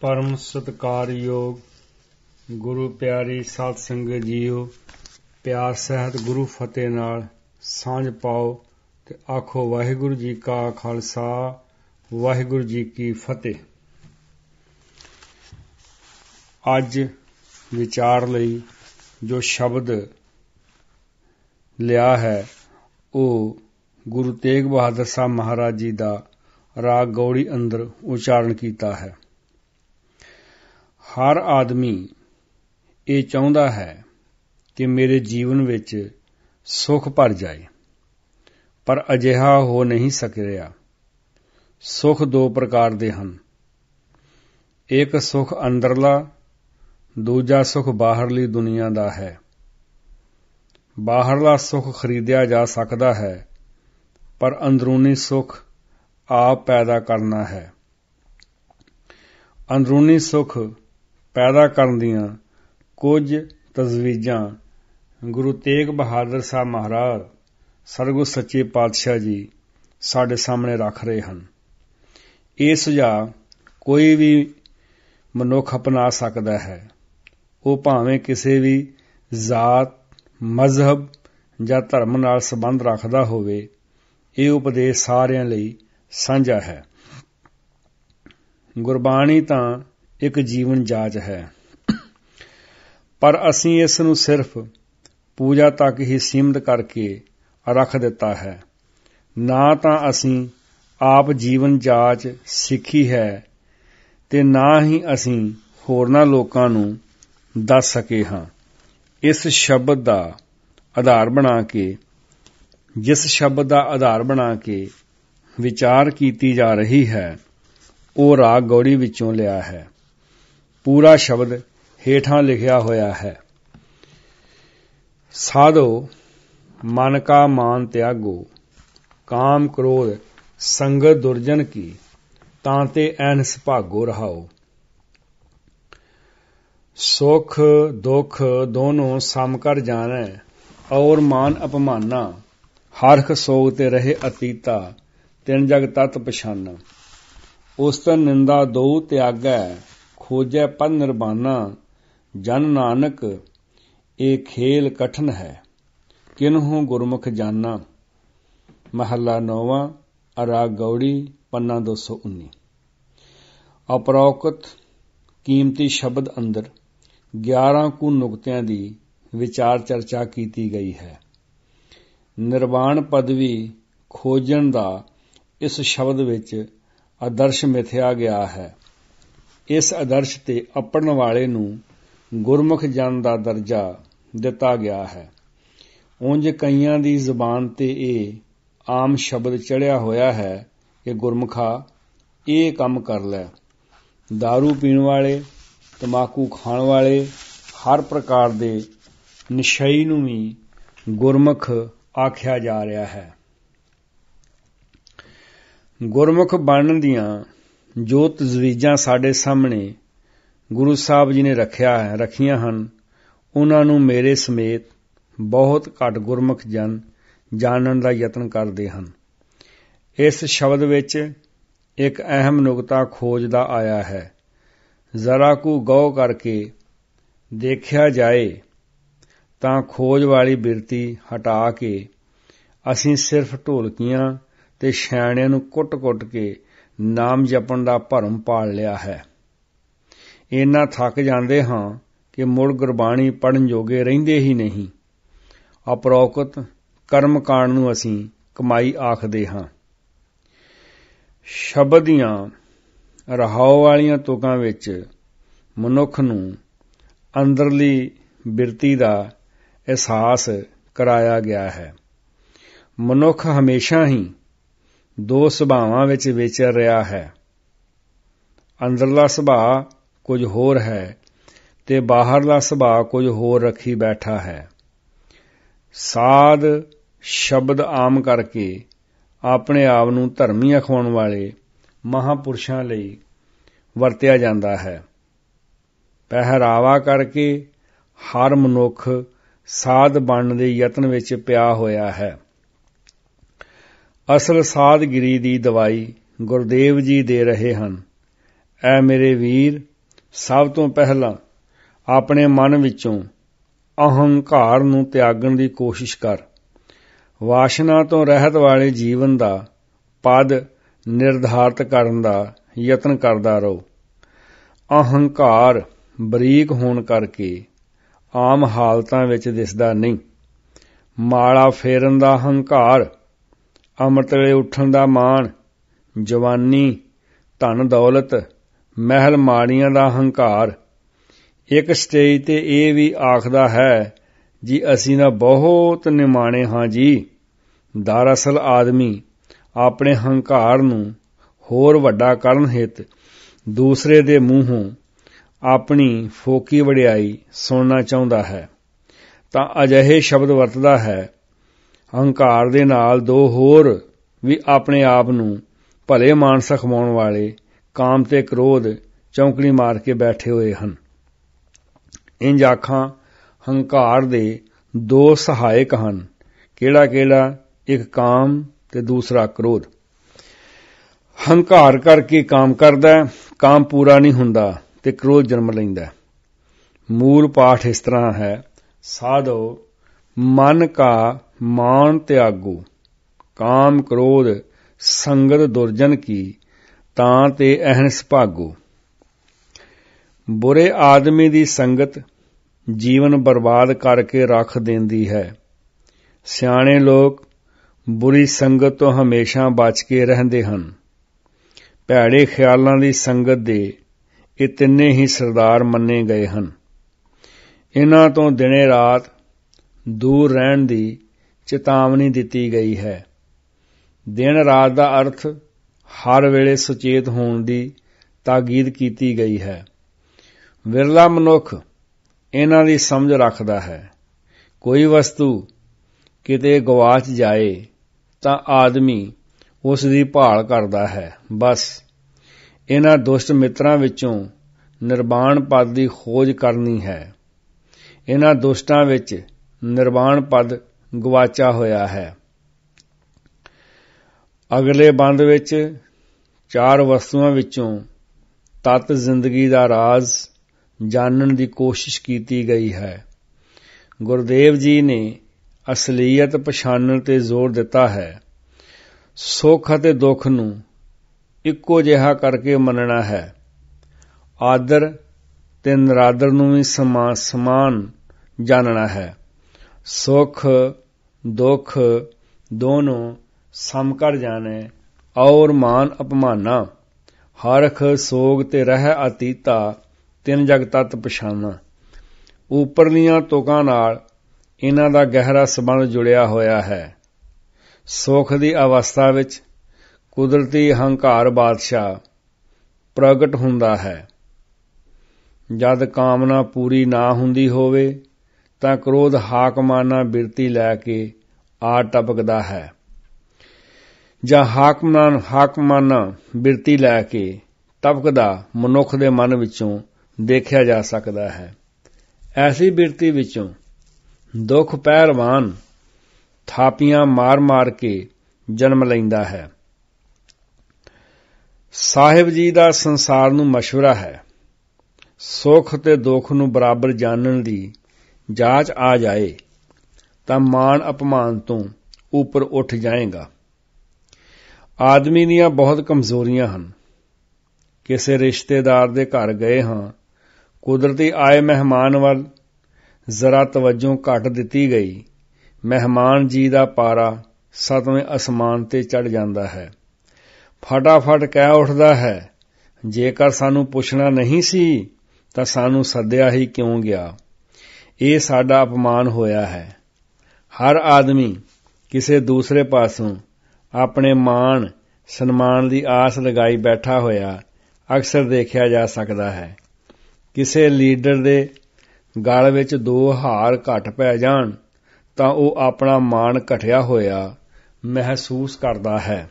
ਪਰਮ ਸਤਕਾਰਯੋਗ ਗੁਰੂ ਪਿਆਰੀ ਸਾਧ ਸੰਗਤ ਜੀਓ, ਪਿਆਰ ਸਹਿਤ ਗੁਰੂ ਫਤਿਹ ਨਾਲ ਸਾਂਝ ਪਾਓ ਤੇ ਆਖੋ ਵਾਹਿਗੁਰੂ ਜੀ ਕਾ ਖਾਲਸਾ, ਵਾਹਿਗੁਰੂ ਜੀ ਕੀ ਫਤਿਹ। ਅੱਜ ਵਿਚਾਰ ਲਈ ਜੋ ਸ਼ਬਦ ਲਿਆ ਹੈ, ਉਹ ਗੁਰੂ ਤੇਗ ਬਹਾਦਰ ਸਾਹਿਬ ਮਹਾਰਾਜ ਜੀ ਦਾ ਰਾਗ ਗੌੜੀ ਅੰਦਰ ਉਚਾਰਨ ਕੀਤਾ ਹੈ। ਹਰ ਆਦਮੀ ਇਹ ਚਾਹੁੰਦਾ ਹੈ ਕਿ ਮੇਰੇ ਜੀਵਨ ਵਿੱਚ ਸੁਖ ਭਰ ਜਾਏ, ਪਰ ਅਜਿਹਾ ਹੋ ਨਹੀਂ ਸਕ ਰਿਹਾ। ਸੁਖ ਦੋ ਪ੍ਰਕਾਰ ਦੇ ਹਨ। ਇੱਕ ਸੁਖ ਅੰਦਰਲਾ, ਦੂਜਾ ਸੁਖ ਬਾਹਰਲੀ ਦੁਨੀਆ ਦਾ ਹੈ। ਬਾਹਰਲਾ ਸੁਖ ਖਰੀਦਿਆ ਜਾ ਸਕਦਾ ਹੈ, ਪਰ ਅੰਦਰੂਨੀ ਸੁਖ ਆਪ ਪੈਦਾ ਕਰਨਾ ਹੈ। ਅੰਦਰੂਨੀ ਸੁਖ ਪੈਦਾ ਕਰਨ ਦੀਆਂ ਕੁਝ ਤਜਵੀਜ਼ਾਂ। ਗੁਰੂ ਤੇਗ ਬਹਾਦਰ ਸਾਹਿਬ ਮਹਾਰਾਜ ਸਰਗੁ ਸੱਚੇ ਪਾਤਸ਼ਾਹ ਜੀ ਸਾਡੇ ਸਾਹਮਣੇ ਰੱਖ ਰਹੇ ਹਨ। ਇਹ ਸੁਝਾਅ ਕੋਈ ਵੀ ਮਨੁੱਖ ਅਪਣਾ ਸਕਦਾ ਹੈ। ਉਹ ਭਾਵੇਂ ਕਿਸੇ ਵੀ ਜ਼ਾਤ, ਮਜ਼ਹਬ ਜਾਂ ਧਰਮ ਨਾਲ ਸੰਬੰਧ ਰੱਖਦਾ ਹੋਵੇ, ਇਹ ਉਪਦੇਸ਼ ਸਾਰਿਆਂ ਲਈ ਸਾਂਝਾ ਹੈ। ਗੁਰਬਾਣੀ ਤਾਂ ਇੱਕ ਜੀਵਨ ਜਾਚ ਹੈ। ਪਰ ਅਸੀਂ ਇਸ ਨੂੰ ਸਿਰਫ ਪੂਜਾ ਤੱਕ ਹੀ ਸੀਮਿਤ ਕਰਕੇ ਰੱਖ ਦਿੱਤਾ ਹੈ। ਨਾ ਤਾਂ ਅਸੀਂ ਆਪ ਜੀਵਨ ਜਾਚ ਸਿੱਖੀ ਹੈ ਤੇ ਨਾ ਹੀ ਅਸੀਂ ਹੋਰਨਾਂ ਲੋਕਾਂ ਨੂੰ ਦੱਸ ਸਕੇ ਹਾਂ। ਇਸ ਸ਼ਬਦ ਦਾ ਆਧਾਰ ਬਣਾ ਕੇ, ਜਿਸ ਸ਼ਬਦ ਦਾ ਆਧਾਰ ਬਣਾ ਕੇ ਵਿਚਾਰ ਕੀਤੀ ਜਾ ਰਹੀ ਹੈ, ਉਹ ਰਾਗ ਗੌੜੀ ਵਿੱਚੋਂ ਲਿਆ ਹੈ। ਪੂਰਾ ਸ਼ਬਦ ਹੇਠਾਂ ਲਿਖਿਆ ਹੋਇਆ ਹੈ। ਸਾਧੋ, ਮਨ ਕਾ ਮਾਨ ਤਿਆਗੋ, ਕਾਮ ਕ੍ਰੋਧ, ਸੰਗਤ ਦੁਰਜਨ ਕੀ, ਤਾਂ ਤੇ ਐਨਸ ਭਾਗੋ ਰਹਾਓ। ਸੁਖ, ਦੁਖ ਦੋਨੋਂ ਸਮ ਕਰ ਜਾਣੈ, ਔਰ ਮਾਨ ਅਪਮਾਨਾ ਹਰਖ ਸੋਗ ਤੇ ਰਹੇ ਅਤੀਤਾ, ਤਿੰਨ ਜਗ ਤਤ ਪਛਾਨਾ। ਉਸਤਨ ਨਿੰਦਾ ਦੋ ਤਿਆਗੈ ਖੋਜੈ ਪਨ ਨਿਰਬਾਨਾ, ਜਨ ਨਾਨਕ, ਇਹ ਖੇਲ ਕਠਨ ਹੈ। ਕਿਨਹੂ ਗੁਰਮੁਖ ਜਾਨਾ? ਮਹੱਲਾ ਨੌਵਾਂ ਅਰਾ ਗੌੜੀ, ਪੰਨਾ 219 ਅਪਰੋਕਤ ਕੀਮਤੀ ਸ਼ਬਦ ਅੰਦਰ 11 ਕੁ ਨੁਕਤਿਆਂ ਦੀ ਵਿਚਾਰ ਚਰਚਾ ਕੀਤੀ ਗਈ ਹੈ। ਨਿਰਵਾਣ ਪਦਵੀ ਖੋਜਣ ਦਾ ਇਸ ਸ਼ਬਦ ਵਿੱਚ ਆਦਰਸ਼ ਮਿਥਿਆ ਗਿਆ ਹੈ। ਇਸ ਆਦਰਸ਼ ਤੇ ਅਪੜਨ ਵਾਲੇ ਨੂੰ ਗੁਰਮੁਖ ਜਨ ਦਾ ਦਰਜਾ ਦਿੱਤਾ ਗਿਆ ਹੈ। ਉਂਝ ਕਈਆਂ ਦੀ ਜ਼ੁਬਾਨ ਤੇ ਇਹ ਆਮ ਸ਼ਬਦ ਚੜਿਆ ਹੋਇਆ ਹੈ ਕਿ ਗੁਰਮੁਖਾ ਇਹ ਕੰਮ ਕਰ ਲੈ। दारू ਪੀਣ ਵਾਲੇ ਤਮਾਕੂ ਖਾਣ ਵਾਲੇ, ਹਰ ਪ੍ਰਕਾਰ ਦੇ ਨਿਸ਼ਈ ਨੂੰ ਵੀ ਗੁਰਮੁਖ ਆਖਿਆ ਜਾ ਰਿਹਾ ਹੈ। ਗੁਰਮੁਖ ਬਣਨ ਦੀਆਂ ਜੋ ਤਜਵੀਜ਼ਾਂ ਸਾਡੇ ਸਾਹਮਣੇ ਗੁਰੂ ਸਾਹਿਬ ਜੀ ਨੇ ਰੱਖਿਆ ਹੈ, ਰੱਖੀਆਂ ਹਨ, ਉਹਨਾਂ ਨੂੰ ਮੇਰੇ ਸਮੇਤ ਬਹੁਤ ਘੱਟ ਗੁਰਮੁਖ ਜਨ ਜਾਣਨ ਦਾ ਯਤਨ ਕਰਦੇ ਹਨ। ਇਸ ਸ਼ਬਦ ਵਿੱਚ ਇੱਕ ਅਹਿਮ ਨੁਕਤਾ ਖੋਜ ਦਾ ਆਇਆ ਹੈ। ਜ਼ਰਾ ਕੁ ਗੌ ਕਰਕੇ ਦੇਖਿਆ ਜਾਏ ਤਾਂ ਖੋਜ ਵਾਲੀ ਬਿਰਤੀ ਹਟਾ ਕੇ ਅਸੀਂ ਸਿਰਫ ਢੋਲਕੀਆਂ ਤੇ ਛਾਣਿਆਂ ਨੂੰ ਕੁੱਟ-ਕੁੱਟ ਕੇ ਨਾਮ ਜਪਣ ਦਾ ਭਰਮ ਪਾਲ ਲਿਆ ਹੈ। ਇੰਨਾ ਥੱਕ ਜਾਂਦੇ ਹਾਂ ਕਿ ਮੁੜ ਗੁਰਬਾਣੀ ਪੜਨ ਜੋਗੇ ਰਹਿੰਦੇ ਹੀ ਨਹੀਂ। ਅਪਰੋਕਤ ਕਰਮ ਕਾਂਡ ਨੂੰ ਅਸੀਂ ਕਮਾਈ ਆਖਦੇ ਹਾਂ। ਸ਼ਬਦ ਦੀਆਂ ਰਹਾਉ ਵਾਲੀਆਂ ਤੁਕਾਂ ਵਿੱਚ ਮਨੁੱਖ ਨੂੰ ਅੰਦਰਲੀ ਬਿਰਤੀ ਦਾ ਅਹਿਸਾਸ ਕਰਾਇਆ ਗਿਆ ਹੈ। ਮਨੁੱਖ ਹਮੇਸ਼ਾ ਹੀ ਦੋ ਸੁਭਾਵਾਂ ਵਿੱਚ ਵਿਚਰ ਰਿਹਾ ਹੈ। ਅੰਦਰਲਾ ਸੁਭਾਅ ਕੁਝ ਹੋਰ ਹੈ ਤੇ ਬਾਹਰਲਾ ਸੁਭਾਅ ਕੁਝ ਹੋਰ ਰੱਖੀ ਬੈਠਾ ਹੈ। ਸਾਧ ਸ਼ਬਦ ਆਮ ਕਰਕੇ ਆਪਣੇ ਆਪ ਨੂੰ ਧਰਮੀ ਅਖਵਾਉਣ ਵਾਲੇ ਮਹਾਪੁਰਸ਼ਾਂ ਲਈ ਵਰਤਿਆ ਜਾਂਦਾ ਹੈ। ਪਹਿਰਾਵਾ ਕਰਕੇ ਹਰ ਮਨੁੱਖ ਸਾਧ ਬਣਨ ਦੇ ਯਤਨ ਵਿੱਚ ਪਿਆ ਹੋਇਆ ਹੈ। ਅਸਲ ਸਾਧਗਿਰੀ ਦੀ ਦਵਾਈ ਗੁਰਦੇਵ ਜੀ ਦੇ ਰਹੇ ਹਨ। ਐ ਮੇਰੇ ਵੀਰ, ਸਭ ਤੋਂ ਪਹਿਲਾਂ ਆਪਣੇ ਮਨ ਵਿੱਚੋਂ ਅਹੰਕਾਰ ਨੂੰ ਤਿਆਗਣ ਦੀ ਕੋਸ਼ਿਸ਼ ਕਰ। ਵਾਸ਼ਨਾ ਤੋਂ ਰਹਿਤ ਵਾਲੇ ਜੀਵਨ ਦਾ ਪਦ ਨਿਰਧਾਰਤ ਕਰਨ ਦਾ ਯਤਨ ਕਰਦਾ ਰਹੋ। ਅਹੰਕਾਰ ਬਰੀਕ ਹੋਣ ਕਰਕੇ ਆਮ ਹਾਲਤਾਂ ਵਿੱਚ ਦਿਸਦਾ ਨਹੀਂ। ਮਾਲਾ ਫੇਰਨ ਦਾ ਹੰਕਾਰ ਅੰਮ੍ਰਿਤ ਵੇਲੇ ਉੱਠਣ ਦਾ ਮਾਣ, ਜਵਾਨੀ, ਧਨ ਦੌਲਤ, ਮਹਿਲ ਮਾੜੀਆਂ ਦਾ ਹੰਕਾਰ। ਇੱਕ ਸਟੇਜ ਤੇ ਇਹ ਵੀ ਆਖਦਾ ਹੈ, ਜੀ ਅਸੀਂ ਨਾ ਬਹੁਤ ਨਿਮਾਣੇ ਹਾਂ ਜੀ। ਦਰਅਸਲ ਆਦਮੀ ਆਪਣੇ ਹੰਕਾਰ ਨੂੰ ਹੋਰ ਵੱਡਾ ਕਰਨ ਹਿਤ ਦੂਸਰੇ ਦੇ ਮੂੰਹੋਂ ਆਪਣੀ ਫੋਕੀ ਵਡਿਆਈ ਸੁਣਨਾ ਚਾਹੁੰਦਾ ਹੈ। ਤਾਂ ਅਜਿਹੇ ਸ਼ਬਦ ਵਰਤਦਾ ਹੈ ਹੰਕਾਰ ਦੇ ਨਾਲ ਦੋ ਹੋਰ ਵੀ ਆਪਣੇ ਆਪ ਨੂੰ ਭਲੇ ਮਾਨਸ ਖਮਾਉਣ ਵਾਲੇ ਕਾਮ ਤੇ ਕ੍ਰੋਧ ਚੌਂਕੜੀ ਮਾਰ ਕੇ ਬੈਠੇ ਹੋਏ ਹਨ। ਇੰਜ ਆਖਾਂ, ਹੰਕਾਰ ਦੇ ਦੋ ਸਹਾਇਕ ਹਨ ਕਿਹੜਾ ਕਿਹੜਾ ਇੱਕ ਕਾਮ ਤੇ ਦੂਸਰਾ ਕ੍ਰੋਧ। ਹੰਕਾਰ ਕਰਕੇ ਕਾਮ ਕਰਦਾ ਕਾਮ ਪੂਰਾ ਨਹੀਂ ਹੁੰਦਾ ਤੇ ਕ੍ਰੋਧ ਜਨਮ ਲੈਂਦਾ ਮੂਲ ਪਾਠ ਇਸ ਤਰ੍ਹਾਂ ਹੈ, ਸਾਧੋ, ਮਨ ਕਾ ਮਾਨ ਤਿਆਗੋ ਕਾਮ ਕ੍ਰੋਧ, ਸੰਗਤ ਦੁਰਜਨ ਕੀ, ਤਾਂ ਤੇ ਅਹਨਸ ਭਾਗੋ। ਬੁਰੇ ਆਦਮੀ ਦੀ ਸੰਗਤ ਜੀਵਨ ਬਰਬਾਦ ਕਰਕੇ ਰੱਖ ਦਿੰਦੀ ਹੈ। ਸਿਆਣੇ ਲੋਕ ਬੁਰੀ ਸੰਗਤ ਤੋਂ ਹਮੇਸ਼ਾ ਬਚ ਕੇ ਰਹਿੰਦੇ ਹਨ। ਭੈੜੇ ਖਿਆਲਾਂ ਦੀ ਸੰਗਤ ਦੇ ਇਹ ਤਿੰਨੇ ਹੀ ਸਰਦਾਰ ਮੰਨੇ ਗਏ ਹਨ। ਇਹਨਾਂ ਤੋਂ ਦਿਨੇ ਰਾਤ ਦੂਰ ਰਹਿਣ ਦੀ ਚੇਤਾਵਨੀ ਦਿੱਤੀ ਗਈ ਹੈ। ਦਿਨ ਰਾਤ ਦਾ ਅਰਥ ਹਰ ਵੇਲੇ ਸੁਚੇਤ ਹੋਣ ਦੀ ਤਾਕੀਦ ਕੀਤੀ ਗਈ ਹੈ। ਵਿਰਲਾ ਮਨੁੱਖ ਇਹਨਾਂ ਦੀ ਸਮਝ ਰੱਖਦਾ ਹੈ। ਕੋਈ ਵਸਤੂ ਕਿਤੇ ਗਵਾਚ ਜਾਏ ਤਾਂ ਆਦਮੀ ਉਸ ਦੀ ਭਾਲ ਕਰਦਾ ਹੈ। ਬਸ ਇਹਨਾਂ ਦੁਸ਼ਟ ਮਿੱਤਰਾਂ ਵਿੱਚੋਂ ਨਿਰਵਾਣ ਪਦ ਦੀ ਖੋਜ ਕਰਨੀ ਹੈ। ਇਹਨਾਂ ਦੁਸ਼ਟਾਂ ਵਿੱਚ ਨਿਰਵਾਣ ਪਦ ਗਵਾਚਾ ਹੋਇਆ ਹੈ। ਅਗਲੇ ਬੰਦ ਵਿੱਚ ਚਾਰ ਵਸਤੂਆਂ ਵਿੱਚੋਂ ਤਤ ਜ਼ਿੰਦਗੀ ਦਾ ਰਾਜ਼ ਜਾਣਨ ਦੀ ਕੋਸ਼ਿਸ਼ ਕੀਤੀ ਗਈ ਹੈ। ਗੁਰਦੇਵ ਜੀ ਨੇ ਅਸਲੀਅਤ ਪਛਾਣਨ ਤੇ ਜ਼ੋਰ ਦਿੱਤਾ ਹੈ। ਸੁੱਖ ਅਤੇ ਦੁੱਖ ਨੂੰ ਇੱਕੋ ਜਿਹਾ ਕਰਕੇ ਮੰਨਣਾ ਹੈ। ਆਦਰ ਤੇ ਨਰਾਦਰ ਨੂੰ ਵੀ ਸਮਾਨ ਜਾਣਨਾ ਹੈ। ਸੁੱਖ ਦੁੱਖ ਦੋਨੋਂ ਸਮ ਕਰ ਜਾਣੇ, ਔਰ ਮਾਨ ਅਪਮਾਨਾ। ਹਰਖ ਸੋਗ ਤੇ ਰਹਿ ਅਤੀਤਾ, ਤਿੰਨ ਜਗ ਤਤ ਪਛਾਨਾ। ਉਪਰਲੀਆਂ ਤੋਕਾਂ ਨਾਲ ਇਹਨਾਂ ਦਾ ਗਹਿਰਾ ਸਬੰਧ ਜੁੜਿਆ ਹੋਇਆ ਹੈ। ਸੁਖ ਦੀ ਅਵਸਥਾ ਵਿੱਚ ਕੁਦਰਤੀ ਹੰਕਾਰ ਬਾਦਸ਼ਾਹ ਪ੍ਰਗਟ ਹੁੰਦਾ ਹੈ। ਜਦ ਕਾਮਨਾ ਪੂਰੀ ਨਾ ਹੁੰਦੀ ਹੋਵੇ ਤਾਂ ਕ੍ਰੋਧ ਹਾਕਮਾਨਾ ਬਿਰਤੀ ਲੈ ਕੇ ਆ ਟਪਕਦਾ ਹੈ। ਜਾਂ ਹਾਕਮਾਨ ਹਾਕਮਾਨਾ ਬਿਰਤੀ ਲੈ ਕੇ ਟਪਕਦਾ ਮਨੁੱਖ ਦੇ ਮਨ ਵਿੱਚੋਂ ਦੇਖਿਆ ਜਾ ਸਕਦਾ ਹੈ। ਐਸੀ ਬਿਰਤੀ ਵਿੱਚੋਂ ਦੁੱਖ ਪਹਿਰਵਾਨ ਥਾਪੀਆਂ ਮਾਰ-ਮਾਰ ਕੇ ਜਨਮ ਲੈਂਦਾ ਹੈ। ਸਾਹਿਬ ਜੀ ਦਾ ਸੰਸਾਰ ਨੂੰ ਮਸ਼ਵਰਾ ਹੈ। ਸੁੱਖ ਤੇ ਦੁੱਖ ਨੂੰ ਬਰਾਬਰ ਜਾਣਨ ਦੀ ਜਾਚ ਆ ਜਾਏ, ਤਾਂ ਮਾਨ ਅਪਮਾਨ ਤੋਂ ਉੱਪਰ ਉੱਠ ਜਾਏਗਾ। ਆਦਮੀ ਦੀਆਂ ਬਹੁਤ ਕਮਜ਼ੋਰੀਆਂ ਹਨ। ਕਿਸੇ ਰਿਸ਼ਤੇਦਾਰ ਦੇ ਘਰ ਗਏ ਹਾਂ, ਕੁਦਰਤੀ ਆਏ ਮਹਿਮਾਨ ਵੱਲ ਜ਼ਰਾ ਤਵੱਜੋ ਘੱਟ ਦਿੱਤੀ ਗਈ। ਮਹਿਮਾਨ ਜੀ ਦਾ ਪਾਰਾ ਸਤਵੇਂ ਅਸਮਾਨ ਤੇ ਚੜ ਜਾਂਦਾ ਹੈ। ਫਟਾਫਟ ਕਹਿ ਉੱਠਦਾ ਹੈ, ਜੇਕਰ ਸਾਨੂੰ ਪੁੱਛਣਾ ਨਹੀਂ ਸੀ, ਤਾਂ ਸਾਨੂੰ ਸੱਦਿਆ ਹੀ ਕਿਉਂ ਗਿਆ? ਇਹ ਸਾਡਾ ਅਪਮਾਨ ਹੋਇਆ ਹੈ। ਹਰ ਆਦਮੀ ਕਿਸੇ ਦੂਸਰੇ ਪਾਸੋਂ ਆਪਣੇ ਮਾਣ, ਸਨਮਾਨ ਦੀ ਆਸ ਲਗਾਈ ਬੈਠਾ ਹੋਇਆ ਅਕਸਰ ਦੇਖਿਆ ਜਾ ਸਕਦਾ ਹੈ। ਕਿਸੇ ਲੀਡਰ ਦੇ ਗਲ ਵਿੱਚ ਦੋ ਹਾਰ ਘਟ ਪੈ ਜਾਣ ਤਾਂ ਉਹ ਆਪਣਾ ਮਾਣ ਘਟਿਆ ਹੋਇਆ ਮਹਿਸੂਸ ਕਰਦਾ ਹੈ।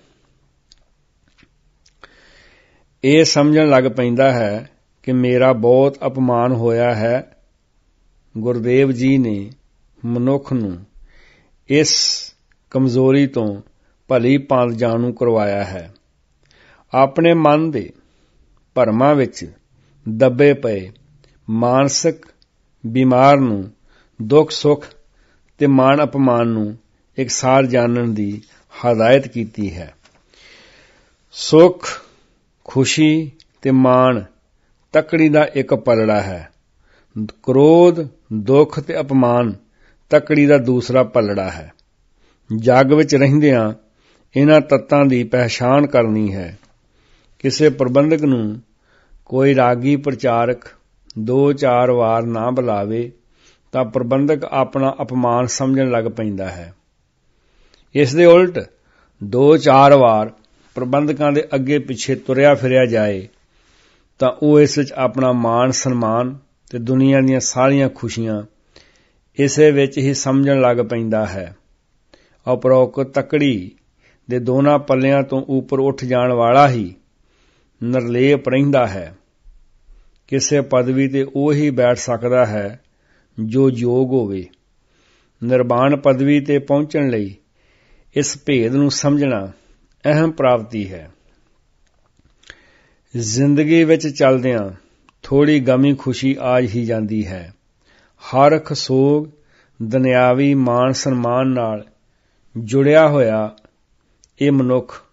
ਇਹ ਸਮਝਣ ਲੱਗ ਪੈਂਦਾ ਹੈ ਕਿ ਮੇਰਾ ਬਹੁਤ ਅਪਮਾਨ ਹੋਇਆ ਹੈ ਗੁਰਦੇਵ ਜੀ ਨੇ ਮਨੁੱਖ ਨੂੰ ਇਸ ਕਮਜ਼ੋਰੀ ਤੋਂ ਭਲੀ ਪੰਜ ਜਾਣੂ ਕਰਵਾਇਆ ਹੈ। ਆਪਣੇ ਮਨ ਦੇ ਭਰਮਾਂ ਵਿੱਚ ਦੱਬੇ ਪਏ ਮਾਨਸਿਕ ਬਿਮਾਰ ਨੂੰ ਦੁੱਖ, ਸੁੱਖ ਤੇ ਮਾਣ ਅਪਮਾਨ ਨੂੰ ਇਕਸਾਰ ਜਾਣਨ ਦੀ ਹਦਾਇਤ ਕੀਤੀ ਹੈ। ਸੁੱਖ, ਖੁਸ਼ੀ ਤੇ ਮਾਣ ਤਕੜੀ ਦਾ ਇੱਕ ਪਲੜਾ ਹੈ। ਕ੍ਰੋਧ, ਦੁੱਖ ਤੇ ਅਪਮਾਨ ਤਕੜੀ ਦਾ ਦੂਸਰਾ ਪੱਲੜਾ ਹੈ। ਜੱਗ ਵਿੱਚ ਰਹਿੰਦਿਆਂ ਇਹਨਾਂ ਤੱਤਾਂ ਦੀ ਪਹਿਚਾਣ ਕਰਨੀ ਹੈ। ਕਿਸੇ ਪ੍ਰਬੰਧਕ ਨੂੰ ਕੋਈ ਰਾਗੀ ਪ੍ਰਚਾਰਕ ਦੋ ਚਾਰ ਵਾਰ ਨਾ ਬੁਲਾਵੇ ਤਾਂ ਪ੍ਰਬੰਧਕ ਆਪਣਾ ਅਪਮਾਨ ਸਮਝਣ ਲੱਗ ਪੈਂਦਾ ਹੈ। ਇਸ ਦੇ ਉਲਟ ਦੋ ਚਾਰ ਵਾਰ ਪ੍ਰਬੰਧਕਾਂ ਦੇ ਅੱਗੇ ਪਿੱਛੇ ਤੁਰਿਆ ਫਿਰਿਆ ਜਾਏ ਤਾਂ ਉਹ ਇਸ ਵਿੱਚ ਆਪਣਾ ਮਾਣ ਸਨਮਾਨ ਤੇ ਦੁਨੀਆ ਦੀਆਂ ਸਾਰੀਆਂ ਖੁਸ਼ੀਆਂ ਇਸੇ ਵਿੱਚ ਹੀ ਸਮਝਣ ਲੱਗ ਪੈਂਦਾ ਹੈ। ਉਪਰੋਕਤ ਤਕੜੀ ਦੇ ਦੋਨਾਂ ਪੱਲਿਆਂ ਤੋਂ ਉੱਪਰ ਉੱਠ ਜਾਣ ਵਾਲਾ ਹੀ ਨਰਲੇਪ ਰਹਿੰਦਾ ਹੈ। ਕਿਸੇ ਪਦਵੀ ਤੇ ਉਹ ਹੀ ਬੈਠ ਸਕਦਾ ਹੈ ਜੋ ਯੋਗ ਹੋਵੇ। ਨਿਰਵਾਣ ਪਦਵੀ ਤੇ ਪਹੁੰਚਣ ਲਈ ਇਸ ਭੇਦ ਨੂੰ ਸਮਝਣਾ ਅਹਿਮ ਪ੍ਰਾਪਤੀ ਹੈ। ਜ਼ਿੰਦਗੀ ਵਿੱਚ ਚੱਲਦਿਆਂ ਥੋੜੀ ਗਮੀ ਖੁਸ਼ੀ ਆ ਹੀ ਜਾਂਦੀ ਹੈ। ਹਰ ਸੋਗ, ਦੁਨਿਆਵੀ ਮਾਨ ਸਨਮਾਨ ਨਾਲ ਜੁੜਿਆ ਹੋਇਆ ਇਹ ਮਨੁੱਖ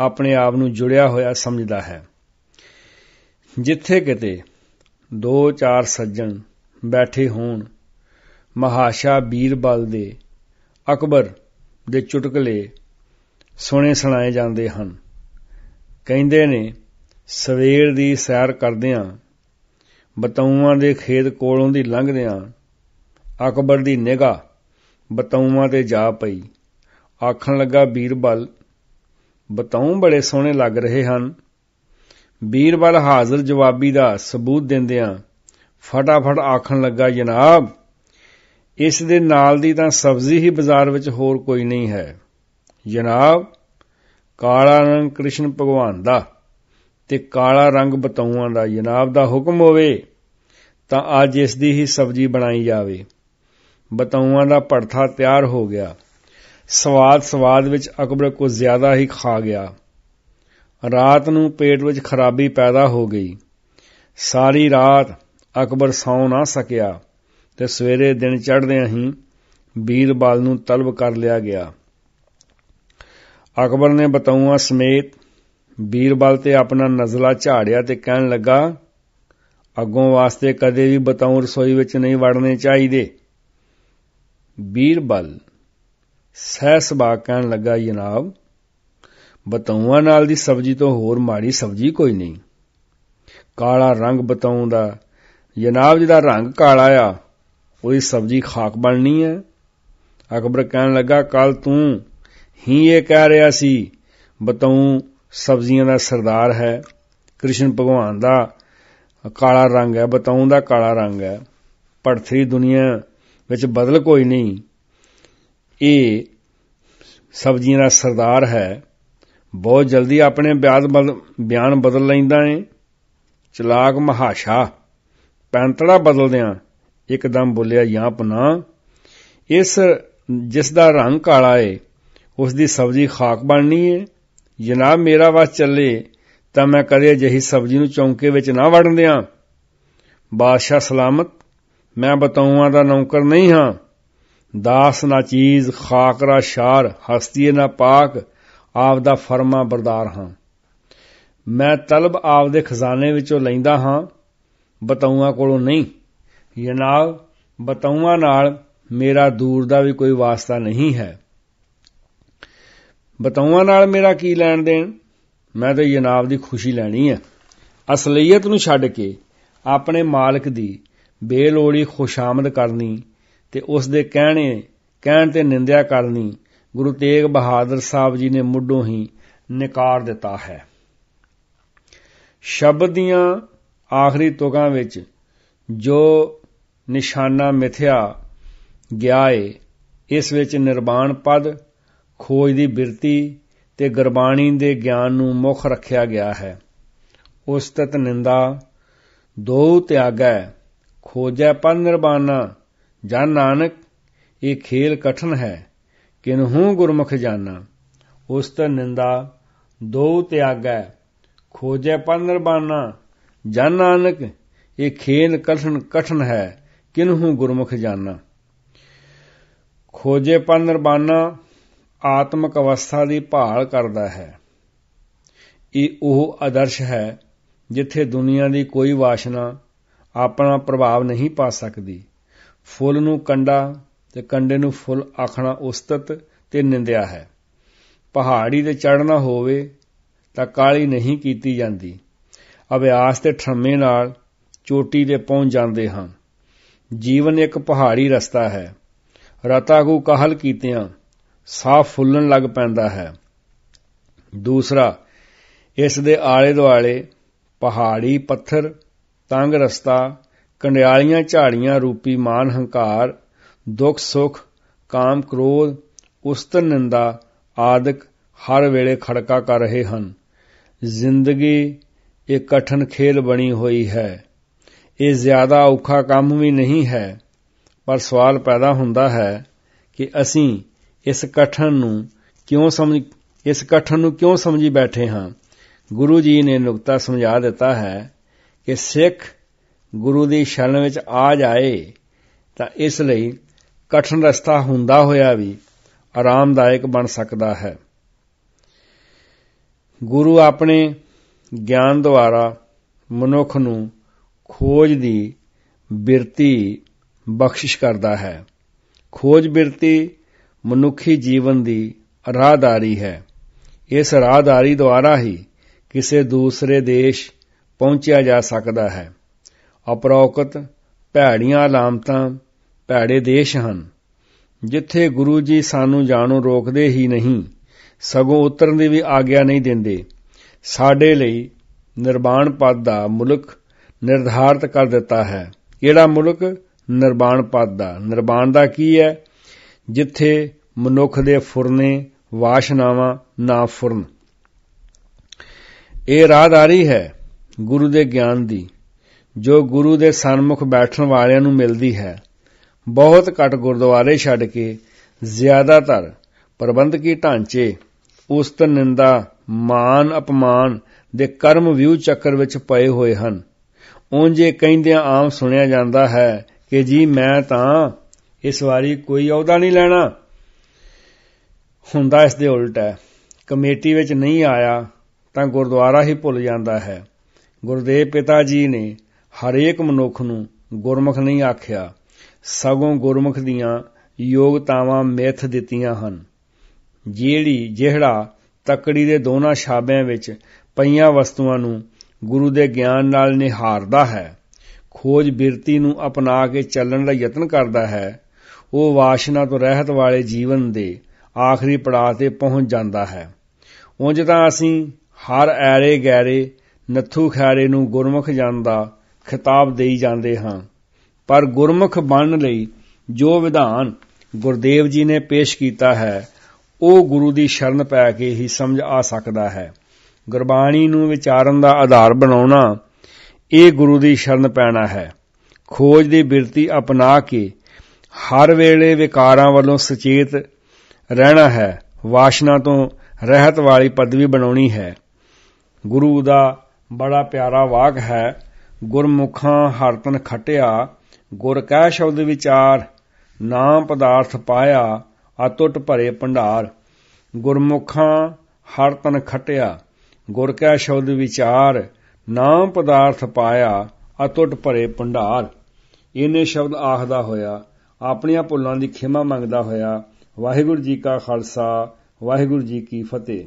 ਆਪਣੇ ਆਪ ਨੂੰ ਜੁੜਿਆ ਹੋਇਆ ਸਮਝਦਾ ਹੈ। ਜਿੱਥੇ ਕਿਤੇ ਦੋ ਚਾਰ ਸੱਜਣ ਬੈਠੇ ਹੋਣ, ਮਹਾਸ਼ਾ ਬੀਰਬਲ ਦੇ ਅਕਬਰ ਦੇ ਚੁਟਕਲੇ ਸੁਣੇ ਸੁਣਾਏ ਜਾਂਦੇ ਹਨ। ਕਹਿੰਦੇ ਨੇ, ਸਵੇਰ ਦੀ ਸੈਰ ਕਰਦਿਆਂ ਬਤੌਆਂ ਦੇ ਖੇਤ ਕੋਲੋਂ ਦੀ ਲੰਘਦਿਆਂ ਅਕਬਰ ਦੀ ਨਿਗਾਹ ਬਤੌਆਂ ਤੇ ਜਾ ਪਈ। ਆਖਣ ਲੱਗਾ, ਬੀਰਬਲ ਬਤੌਂ ਬੜੇ ਸੋਹਣੇ ਲੱਗ ਰਹੇ ਹਨ। ਬੀਰਬਲ ਹਾਜ਼ਰ ਜਵਾਬੀ ਦਾ ਸਬੂਤ ਦਿੰਦਿਆਂ ਫਟਾਫਟ ਆਖਣ ਲੱਗਾ, ਜਨਾਬ, ਇਸ ਦੇ ਨਾਲ ਦੀ ਤਾਂ ਸਬਜ਼ੀ ਹੀ ਬਾਜ਼ਾਰ ਵਿੱਚ ਹੋਰ ਕੋਈ ਨਹੀਂ ਹੈ। ਜਨਾਬ, ਕਾਲਾ ਰੰਗ ਕ੍ਰਿਸ਼ਨ ਭਗਵਾਨ ਦਾ ਤੇ ਕਾਲਾ ਰੰਗ ਬਤੌਆਂ ਦਾ ਜਨਾਬ ਦਾ ਹੁਕਮ ਹੋਵੇ, ਤਾਂ ਅੱਜ ਇਸ ਦੀ ਹੀ ਸਬਜ਼ੀ ਬਣਾਈ ਜਾਵੇ। ਬਤੌਆਂ ਦਾ ਪੜਥਾ ਤਿਆਰ ਹੋ ਗਿਆ। ਸਵਾਦ ਸਵਾਦ ਵਿੱਚ ਅਕਬਰ ਕੋ ਜ਼ਿਆਦਾ ਹੀ ਖਾ ਗਿਆ। ਰਾਤ ਨੂੰ ਪੇਟ ਵਿੱਚ ਖਰਾਬੀ ਪੈਦਾ ਹੋ ਗਈ। ਸਾਰੀ ਰਾਤ ਅਕਬਰ ਸੌ ਨਾ ਸਕਿਆ ਤੇ ਸਵੇਰੇ ਦਿਨ ਚੜ੍ਹਦਿਆਂ ਹੀ ਬੀਰਬਲ ਨੂੰ ਤਲਬ ਕਰ ਲਿਆ ਗਿਆ। ਅਕਬਰ ਨੇ ਬਤੌਆਂ ਸਮੇਤ ਬੀਰਬਲ ਤੇ ਆਪਣਾ ਨਜ਼ਲਾ ਝਾੜਿਆ ਤੇ ਕਹਿਣ ਲੱਗਾ, ਅੱਗੋਂ ਵਾਸਤੇ ਕਦੇ ਵੀ ਬਤਾਉ ਰਸੋਈ ਵਿੱਚ ਨਹੀਂ ਵੜਨੇ ਚਾਹੀਦੇ। ਬੀਰਬਲ ਸਹਿ ਸੁਭਾ ਕਹਿਣ ਲੱਗਾ, ਜਨਾਬ ਬਤਾਉਆਂ ਨਾਲ ਦੀ ਸਬਜ਼ੀ ਤੋਂ ਹੋਰ ਮਾੜੀ ਸਬਜ਼ੀ ਕੋਈ ਨਹੀਂ। ਕਾਲਾ ਰੰਗ ਬਤਾਉਂ ਦਾ, ਜਨਾਬ, ਜਿਹਦਾ ਰੰਗ ਕਾਲਾ ਆ, ਉਹਦੀ ਸਬਜ਼ੀ ਖਾਕ ਬਣਨੀ ਹੈ। ਅਕਬਰ ਕਹਿਣ ਲੱਗਾ, ਕੱਲ ਤੂੰ ਹੀ ਇਹ ਕਹਿ ਰਿਹਾ ਸੀ ਬਤਾਉਂ ਸਬਜ਼ੀਆਂ ਦਾ ਸਰਦਾਰ ਹੈ, ਕ੍ਰਿਸ਼ਨ ਭਗਵਾਨ ਦਾ ਕਾਲਾ ਰੰਗ ਹੈ ਬਤਾਉਂ ਦਾ ਕਾਲਾ ਰੰਗ ਹੈ। ਪੜਥਰੀ ਦੁਨੀਆ ਵਿੱਚ ਬਦਲ ਕੋਈ ਨਹੀਂ। ਇਹ ਸਬਜ਼ੀਆਂ ਦਾ ਸਰਦਾਰ ਹੈ। ਬਹੁਤ ਜਲਦੀ ਆਪਣੇ ਬਿਆਨ ਬਦਲ ਲੈਂਦਾ ਏ। ਚਲਾਕ ਮਹਾਸ਼ਾ, ਪੈਂਤੜਾ ਬਦਲਦਿਆਂ ਇੱਕਦਮ ਬੋਲਿਆ ਜਾਂ ਪਨਾ ਇਸ, ਜਿਸ ਦਾ ਰੰਗ ਕਾਲਾ ਏ, ਉਸ ਦੀ ਸਬਜ਼ੀ ਖਾਕ ਬਣਨੀ ਏ। ਜਨਾਬ ਮੇਰਾ ਵਾਸ ਚੱਲੇ, ਤਾਂ ਮੈਂ ਕਦੇ ਅਜਿਹੀ ਸਬਜ਼ੀ ਨੂੰ ਚੌਂਕੇ ਵਿੱਚ ਨਾ ਵੜਨ ਦਿਆਂ। ਬਾਦਸ਼ਾਹ ਸਲਾਮਤ, ਮੈਂ ਬਤਾਉਂਆਂ ਦਾ ਨੌਕਰ ਨਹੀਂ ਹਾਂ। ਦਾਸ ਨਾ ਚੀਜ਼ ਖਾਕਰਾ ਸ਼ਾਰ ਹਸਤੀਏ ਨਾ ਪਾਕ, ਆਪ ਦਾ ਫਰਮਾ ਬਰਦਾਰ ਹਾਂ। ਮੈਂ ਤਲਬ ਆਪ ਦੇ ਖਜ਼ਾਨੇ ਵਿੱਚੋਂ ਲੈਂਦਾ ਹਾਂ ਬਤਾਉਂਆਂ ਕੋਲੋਂ ਨਹੀਂ। ਜਨਾਬ ਬਤਾਉਂਆਂ ਨਾਲ ਮੇਰਾ ਦੂਰ ਦਾ ਵੀ ਕੋਈ ਵਾਸਤਾ ਨਹੀਂ ਹੈ। ਬਤਾਉਂਆਂ ਨਾਲ ਮੇਰਾ ਕੀ ਲੈਣ ਦੇਣ? ਮੈਂ ਤਾਂ ਜਨਾਬ ਦੀ ਖੁਸ਼ੀ ਲੈਣੀ ਹੈ ਅਸਲੀਅਤ ਨੂੰ ਛੱਡ ਕੇ ਆਪਣੇ ਮਾਲਕ ਦੀ ਬੇਲੋੜੀ ਖੁਸ਼ਾਮਦ ਕਰਨੀ ਤੇ ਉਸ ਦੇ ਕਹਿਣੇ, ਕਹਿਣ ਤੇ ਨਿੰਦਿਆ ਕਰਨੀ ਗੁਰੂ ਤੇਗ ਬਹਾਦਰ ਸਾਹਿਬ ਜੀ ਨੇ ਮੁੱਢੋਂ ਹੀ ਨਕਾਰ ਦਿੱਤਾ ਹੈ। ਸ਼ਬਦ ਦੀਆਂ ਆਖਰੀ ਤੁਕਾਂ ਵਿੱਚ ਜੋ ਨਿਸ਼ਾਨਾ ਮਿਥਿਆ ਗਿਆ ਏ, ਇਸ ਵਿੱਚ ਨਿਰਵਾਣ ਪਦ ਖੋਜ ਦੀ ਬਿਰਤੀ ਤੇ ਗੁਰਬਾਣੀ ਦੇ ਗਿਆਨ ਨੂੰ ਮੁੱਖ ਰੱਖਿਆ ਗਿਆ ਹੈ। ਉਸਤਤ ਨਿੰਦਾ, ਦੋ ਤਿਆਗੈ, ਖੋਜੈ ਪਰ ਨਿਰਵਾਣਾ ਜਨ ਨਾਨਕ, ਇਹ ਖੇਲ ਕਠਨ ਹੈ ਕਿਨਹੂ ਗੁਰਮੁਖ ਜਾਣਾ ਉਸਤ ਨਿੰਦਾ, ਦੋ ਤਿਆਗੈ, ਖੋਜੈ ਪਰ ਨਿਰਵਾਣਾ ਜਨ ਨਾਨਕ, ਇਹ ਖੇਲ ਕਠਨ ਕਠਨ ਹੈ ਕਿਨਹੂ ਗੁਰਮੁਖ ਜਾਣਾ ਖੋਜੇ ਪਨ ਨਿਰਬਾਨਾ ਆਤਮਿਕ ਅਵਸਥਾ ਦੀ ਭਾਲ ਕਰਦਾ ਹੈ। ਇਹ ਉਹ ਆਦਰਸ਼ ਹੈ ਜਿੱਥੇ ਦੁਨੀਆ ਦੀ ਕੋਈ ਵਾਸ਼ਨਾ ਆਪਣਾ ਪ੍ਰਭਾਵ ਨਹੀਂ ਪਾ ਸਕਦੀ। ਫੁੱਲ ਨੂੰ ਕੰਡਾ ਤੇ ਕੰਡੇ ਨੂੰ ਫੁੱਲ ਆਖਣਾ ਉਸਤਤ ਤੇ ਨਿੰਦਿਆ ਹੈ। ਪਹਾੜੀ ਤੇ ਚੜ੍ਹਨਾ ਹੋਵੇ ਤਾਂ ਕਾਲੀ ਨਹੀਂ ਕੀਤੀ ਜਾਂਦੀ। ਅਭਿਆਸ ਤੇ ਠਰਮੇ ਨਾਲ ਚੋਟੀ ਤੇ ਪਹੁੰਚ ਜਾਂਦੇ ਹਨ ਜੀਵਨ ਇੱਕ ਪਹਾੜੀ ਰਸਤਾ ਹੈ। ਰਤਾ ਰਤਾਗੂ ਕਹਲ ਕੀਤਿਆਂ ਸਾਫ਼ ਫੁੱਲਣ ਲੱਗ ਪੈਂਦਾ ਹੈ। ਦੂਸਰਾ, ਇਸ ਦੇ ਆਲੇ ਦੁਆਲੇ ਪਹਾੜੀ, ਪੱਥਰ, ਤੰਗ ਰਸਤਾ, ਕੰਡਿਆਲੀਆਂ, ਝਾੜੀਆਂ, ਰੂਪੀ ਮਾਨ, ਹੰਕਾਰ, ਦੁੱਖ, ਸੁੱਖ, ਕਾਮ, ਕ੍ਰੋਧ, ਉਸਤਨ, ਨਿੰਦਾ ਆਦਿਕ ਹਰ ਵੇਲੇ ਖੜਕਾ ਕਰ ਰਹੇ ਹਨ। ਜ਼ਿੰਦਗੀ ਇਹ ਕਠਨ ਖੇਲ ਬਣੀ ਹੋਈ ਹੈ। ਇਹ ਜ਼ਿਆਦਾ ਔਖਾ ਕੰਮ ਵੀ ਨਹੀਂ ਹੈ, ਪਰ ਸਵਾਲ ਪੈਦਾ ਹੁੰਦਾ ਹੈ ਕਿ ਅਸੀਂ ਇਸ ਕਠਨ ਨੂੰ ਕਿਉਂ ਸਮਝ, ਇਸ ਕਠਨ ਨੂੰ ਕਿਉਂ ਸਮਝੀ ਬੈਠੇ ਹਾਂ? ਗੁਰੂ ਜੀ ਨੇ ਨੁਕਤਾ ਸਮਝਾ ਦਿੱਤਾ ਹੈ ਕਿ ਸਿੱਖ ਗੁਰੂ ਦੀ ਸ਼ਰਨ ਵਿੱਚ ਆ ਜਾਏ, ਤਾਂ ਇਸ ਲਈ ਕਠਨ ਰਸਤਾ ਹੁੰਦਾ ਹੋਇਆ ਵੀ ਆਰਾਮਦਾਇਕ ਬਣ ਸਕਦਾ ਹੈ। ਗੁਰੂ ਆਪਣੇ ਗਿਆਨ ਦੁਆਰਾ ਮਨੁੱਖ ਨੂੰ ਖੋਜ ਦੀ ਬਿਰਤੀ ਬਖਸ਼ਿਸ਼ ਕਰਦਾ ਹੈ। ਖੋਜ ਬਿਰਤੀ ਮਨੁੱਖੀ ਜੀਵਨ ਦੀ ਰਾਹਦਾਰੀ ਹੈ। ਇਸ ਰਾਹਦਾਰੀ ਦੁਆਰਾ ਹੀ ਕਿਸੇ ਦੂਸਰੇ ਦੇਸ਼ ਪਹੁੰਚਿਆ ਜਾ ਸਕਦਾ ਹੈ। ਅਪਰੋਕਤ ਭੈੜੀਆਂ ਲਾਮਤਾਂ ਭੈੜੇ ਦੇਸ਼ ਹਨ। ਜਿੱਥੇ ਗੁਰੂ ਜੀ ਸਾਨੂੰ ਜਾਣੋਂ ਰੋਕਦੇ ਹੀ ਨਹੀਂ, ਸਗੋਂ ਉਤਰਨ ਦੀ ਵੀ ਆਗਿਆ ਨਹੀਂ ਦਿੰਦੇ, ਸਾਡੇ ਲਈ ਨਿਰਵਾਣ ਪਦ ਦਾ ਮੁਲਕ ਨਿਰਧਾਰਤ ਕਰ ਦਿੱਤਾ ਹੈ। ਕਿਹੜਾ ਮੁਲਕ? ਨਿਰਵਾਣ ਪਦ ਦਾ। ਨਿਰਵਾਣ ਦਾ ਕੀ ਹੈ? ਜਿੱਥੇ ਮਨੁੱਖ ਦੇ ਫੁਰਨੇ, ਵਾਸ਼ਨਾਵਾਂ ਨਾ ਫੁਰਨ। ਇਹ ਰਾਹਦਾਰੀ ਹੈ ਗੁਰੂ ਦੇ ਗਿਆਨ ਦੀ, ਜੋ ਗੁਰੂ ਦੇ ਸਨਮੁਖ ਬੈਠਣ ਵਾਲਿਆਂ ਨੂੰ ਮਿਲਦੀ ਹੈ। ਬਹੁਤ ਘੱਟ ਗੁਰਦੁਆਰੇ ਛੱਡ ਕੇ ਜ਼ਿਆਦਾਤਰ ਪ੍ਰਬੰਧਕੀ ਢਾਂਚੇ, ਉਸਤ ਨਿੰਦਾ, ਮਾਨ ਅਪਮਾਨ ਦੇ ਕਰਮ ਵਿਊ ਚੱਕਰ ਵਿੱਚ ਪਏ ਹੋਏ ਹਨ। ਉਂਝੇ ਕਹਿੰਦਿਆਂ ਆਮ ਸੁਣਿਆ ਜਾਂਦਾ ਹੈ ਕਿ ਜੀ ਮੈਂ ਤਾਂ ਇਸ ਵਾਰੀ ਕੋਈ ਅਹੁਦਾ ਨਹੀਂ ਲੈਣਾ। ਹੁੰਦਾ ਇਸ ਦੇ ਉਲਟ ਹੈ। ਕਮੇਟੀ ਵਿੱਚ ਨਹੀਂ ਆਇਆ ਤਾਂ ਗੁਰਦੁਆਰਾ ਹੀ ਭੁੱਲ ਜਾਂਦਾ ਹੈ। ਗੁਰਦੇਵ ਪਿਤਾ ਜੀ ਨੇ ਹਰੇਕ ਮਨੁੱਖ ਨੂੰ ਗੁਰਮੁਖ ਨਹੀਂ ਆਖਿਆ। ਸਗੋਂ ਗੁਰਮੁਖ ਦੀਆਂ ਯੋਗਤਾਵਾਂ ਮਿੱਥ ਦਿੱਤੀਆਂ ਹਨ। ਜਿਹੜੀ ਜਿਹੜਾ ਤਕੜੀ ਦੇ ਦੋਨਾਂ ਛਾਬਿਆਂ ਵਿੱਚ ਪਈਆਂ ਵਸਤੂਆਂ ਨੂੰ ਗੁਰੂ ਦੇ ਗਿਆਨ ਨਾਲ ਨਿਹਾਰਦਾ ਹੈ, ਖੋਜ ਬਿਰਤੀ ਨੂੰ ਅਪਣਾ ਕੇ ਚੱਲਣ ਦਾ ਯਤਨ ਕਰਦਾ ਹੈ ਉਹ ਵਾਸ਼ਨਾ ਤੋਂ ਰਹਿਤ ਵਾਲੇ ਜੀਵਨ ਦੇ ਆਖਰੀ ਪੜਾਅ ਤੇ ਪਹੁੰਚ ਜਾਂਦਾ ਹੈ। ਉਂਝ ਤਾਂ ਅਸੀਂ ਹਰ ਐਰੇ ਗੈਰੇ, ਨੱਥੂ ਖੈਰੇ ਨੂੰ ਗੁਰਮੁਖ ਜਾਂਦਾ ਖਿਤਾਬ ਦੇਈ ਜਾਂਦੇ ਹਾਂ। ਪਰ ਗੁਰਮੁਖ ਬਣਨ ਲਈ ਜੋ ਵਿਧਾਨ ਗੁਰਦੇਵ ਜੀ ਨੇ ਪੇਸ਼ ਕੀਤਾ ਹੈ, ਉਹ ਗੁਰੂ ਦੀ ਸ਼ਰਨ ਪੈ ਕੇ ਹੀ ਸਮਝ ਆ ਸਕਦਾ ਹੈ। ਗੁਰਬਾਣੀ ਨੂੰ ਵਿਚਾਰਨ ਦਾ ਆਧਾਰ ਬਣਾਉਣਾ ਇਹ ਗੁਰੂ ਦੀ ਸ਼ਰਨ ਪੈਣਾ ਹੈ। ਖੋਜ ਦੀ ਬਿਰਤੀ ਅਪਣਾ ਕੇ ਹਰ ਵੇਲੇ ਵਿਕਾਰਾਂ ਵੱਲੋਂ ਸੁਚੇਤ ਰਹਿਣਾ ਹੈ, ਵਾਸ਼ਨਾ ਤੋਂ ਰਹਿਤ ਵਾਲੀ ਪਦਵੀ ਬਣਾਉਣੀ ਹੈ। ਗੁਰੂ ਦਾ ਬੜਾ ਪਿਆਰਾ ਵਾਕ ਹੈ, ਗੁਰਮੁਖਾਂ ਹਰਤਨ ਖਟਿਆ, ਗੁਰ ਕਹਿ ਸ਼ਬਦ ਵਿਚਾਰ, ਨਾਮ ਪਦਾਰਥ ਪਾਇਆ, ਅਤੁੱਟ ਭਰੇ ਭੰਡਾਰ। ਗੁਰਮੁਖਾਂ ਹਰ ਤਨ ਖਟਿਆ, ਗੁਰ ਕੈ ਸ਼ਬਦ ਵਿਚਾਰ, ਨਾਮ ਪਦਾਰਥ ਪਾਇਆ, ਅਤੁੱਟ ਭਰੇ ਭੰਡਾਰ। ਇਹਨੇ ਸ਼ਬਦ ਆਖਦਾ ਹੋਇਆ ਆਪਣੀਆਂ ਭੁੱਲਾਂ ਦੀ ਖਿਮਾ ਮੰਗਦਾ ਹੋਇਆ ਵਾਹਿਗੁਰੂ ਜੀ ਕਾ ਖਾਲਸਾ ਵਾਹਿਗੁਰੂ ਜੀ ਕੀ ਫਤਿਹ।